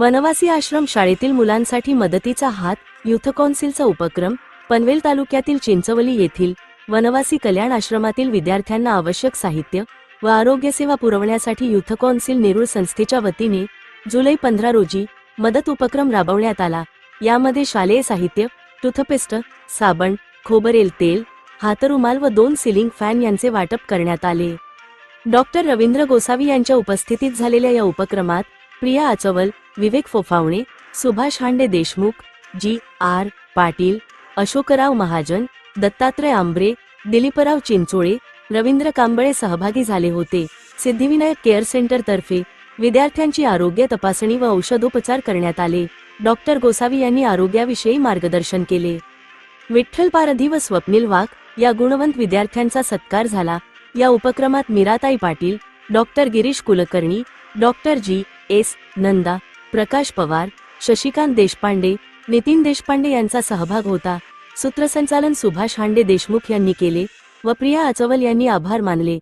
वनवासी आश्रम शाळेतील मुलांसाठी मदतीचा हात युथ कौन्सिलचा उपक्रम पनवेल तालुक्यातील चिंचवली येथील वनवासी कल्याण आश्रमातील विद्यार्थ्यांना आवश्यक साहित्य व आरोग्यसेवा पुरवण्यासाठी युथ कौन्सिल नेरूळ संस्थेच्या वतीने जुलै पंधरा रोजी मदत उपक्रम राबवण्यात आला. यामध्ये शालेय साहित्य टूथपेस्ट साबण खोबरेल तेल हातरुमाल व दोन सिलिंग फॅन यांचे वाटप करण्यात आले. डॉक्टर रवींद्र गोसावी यांच्या उपस्थितीत झालेल्या या उपक्रमात प्रिया आचवल विवेक फोफावणे सुभाष हांडे देशमुख जी. आर. पाटील अशोकराव महाजन दत्तात्रय आंबरे दिलीपराव चिंचोळे रवींद्र कांबळे सहभागी झाले होते. सिद्धिविनायक केअर सेंटर तर्फे विद्यार्थ्यांची आरोग्य तपासणी व औषधोपचार करण्यात आले. डॉक्टर गोसावी यांनी आरोग्याविषयी मार्गदर्शन केले. विठ्ठल पारधी व स्वप्नील वाघ या गुणवंत विद्यार्थ्यांचा सत्कार झाला. या उपक्रमात Meeratai Patil doctor Girish Kulkarni doctor G. S. Nanda Prakash Pawar Shashikant Deshpande Nitin Deshpande यांचा सहभाग होता. सूत्रसंचालन सुभाष हांडे देशमुख यांनी केले व प्रिया अचवल यांनी आभार मानले.